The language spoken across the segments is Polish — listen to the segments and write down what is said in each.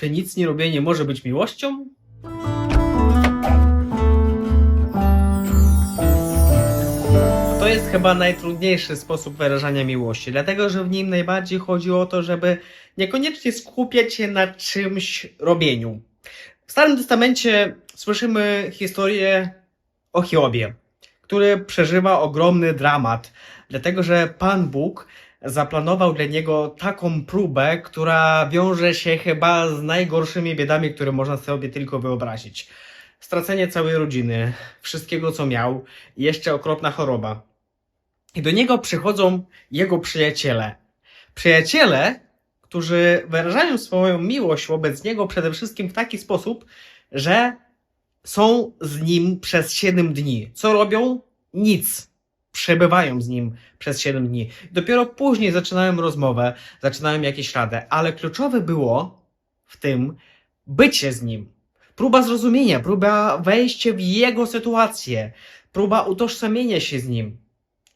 Czy nic nie robienie może być miłością? To jest chyba najtrudniejszy sposób wyrażania miłości, dlatego że w nim najbardziej chodzi o to, żeby niekoniecznie skupiać się na czymś robieniu. W Starym Testamencie słyszymy historię o Hiobie, który przeżywa ogromny dramat, dlatego że Pan Bóg zaplanował dla niego taką próbę, która wiąże się chyba z najgorszymi biedami, które można sobie tylko wyobrazić. Stracenie całej rodziny, wszystkiego co miał i jeszcze okropna choroba. I do niego przychodzą jego przyjaciele. Przyjaciele, którzy wyrażają swoją miłość wobec niego przede wszystkim w taki sposób, że są z nim przez 7 dni. Co robią? Nic. Przebywają z nim przez 7 dni. Dopiero później zaczynają rozmowę, zaczynają jakieś radę, ale kluczowe było w tym bycie z nim. Próba zrozumienia, próba wejścia w jego sytuację, próba utożsamienia się z nim.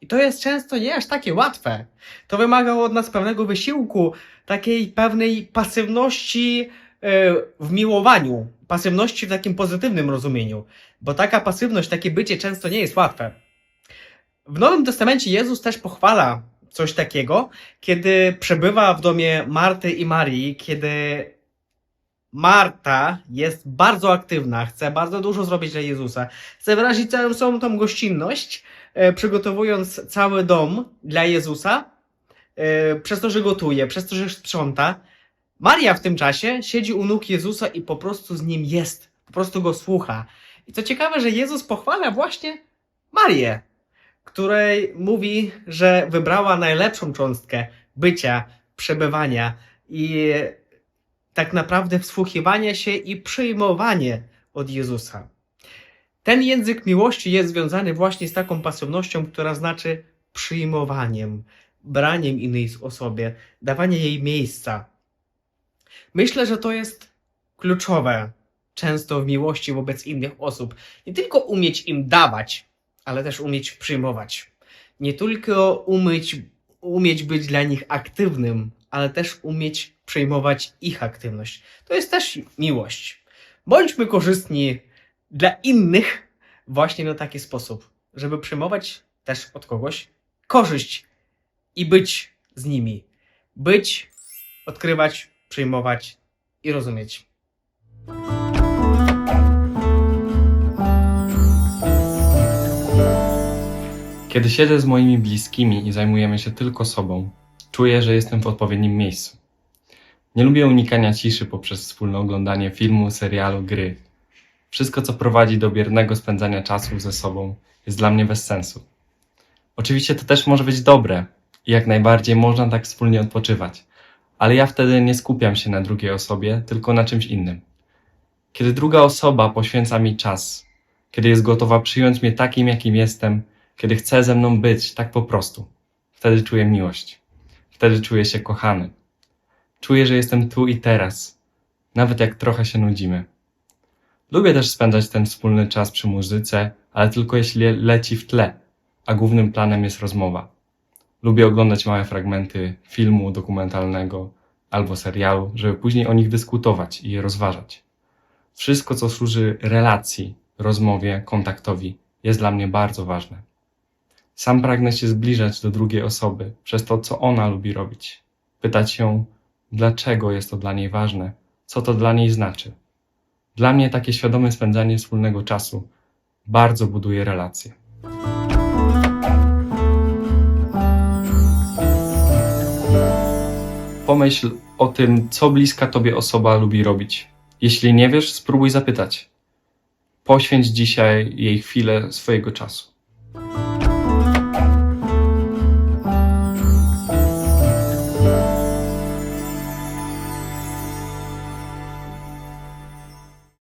I to jest często nie aż takie łatwe. To wymaga od nas pewnego wysiłku, takiej pewnej pasywności e, w miłowaniu, pasywności w takim pozytywnym rozumieniu, bo taka pasywność, takie bycie często nie jest łatwe. W Nowym Testamencie Jezus też pochwala coś takiego, kiedy przebywa w domie Marty i Marii, kiedy Marta jest bardzo aktywna, chce bardzo dużo zrobić dla Jezusa, chce wyrazić całą swoją tą gościnność, e, przygotowując cały dom dla Jezusa, e, przez to, że gotuje, przez to, że sprząta. Maria w tym czasie siedzi u nóg Jezusa i po prostu z nim jest, po prostu go słucha. I co ciekawe, że Jezus pochwala właśnie Marię, której mówi, że wybrała najlepszą cząstkę bycia, przebywania i tak naprawdę wsłuchiwanie się i przyjmowanie od Jezusa. Ten język miłości jest związany właśnie z taką pasywnością, która znaczy przyjmowaniem, braniem innej osobie, dawanie jej miejsca. Myślę, że to jest kluczowe często w miłości wobec innych osób. Nie tylko umieć im dawać, ale też umieć przyjmować. Nie tylko umieć, umieć być dla nich aktywnym, ale też umieć przyjmować ich aktywność. To jest też miłość. Bądźmy korzystni dla innych właśnie na taki sposób, żeby przyjmować też od kogoś korzyść i być z nimi. Być, odkrywać, przyjmować i rozumieć. Kiedy siedzę z moimi bliskimi i zajmujemy się tylko sobą, czuję, że jestem w odpowiednim miejscu. Nie lubię unikania ciszy poprzez wspólne oglądanie filmu, serialu, gry. Wszystko, co prowadzi do biernego spędzania czasu ze sobą, jest dla mnie bez sensu. Oczywiście to też może być dobre i jak najbardziej można tak wspólnie odpoczywać, ale ja wtedy nie skupiam się na drugiej osobie, tylko na czymś innym. Kiedy druga osoba poświęca mi czas, kiedy jest gotowa przyjąć mnie takim, jakim jestem, kiedy chce ze mną być tak po prostu, wtedy czuję miłość. Wtedy czuję się kochany. Czuję, że jestem tu i teraz, nawet jak trochę się nudzimy. Lubię też spędzać ten wspólny czas przy muzyce, ale tylko jeśli leci w tle, a głównym planem jest rozmowa. Lubię oglądać małe fragmenty filmu dokumentalnego albo serialu, żeby później o nich dyskutować i je rozważać. Wszystko, co służy relacji, rozmowie, kontaktowi, jest dla mnie bardzo ważne. Sam pragnę się zbliżać do drugiej osoby przez to, co ona lubi robić. Pytać ją, dlaczego jest to dla niej ważne, co to dla niej znaczy. Dla mnie takie świadome spędzanie wspólnego czasu bardzo buduje relacje. Pomyśl o tym, co bliska tobie osoba lubi robić. Jeśli nie wiesz, spróbuj zapytać. Poświęć dzisiaj jej chwilę swojego czasu.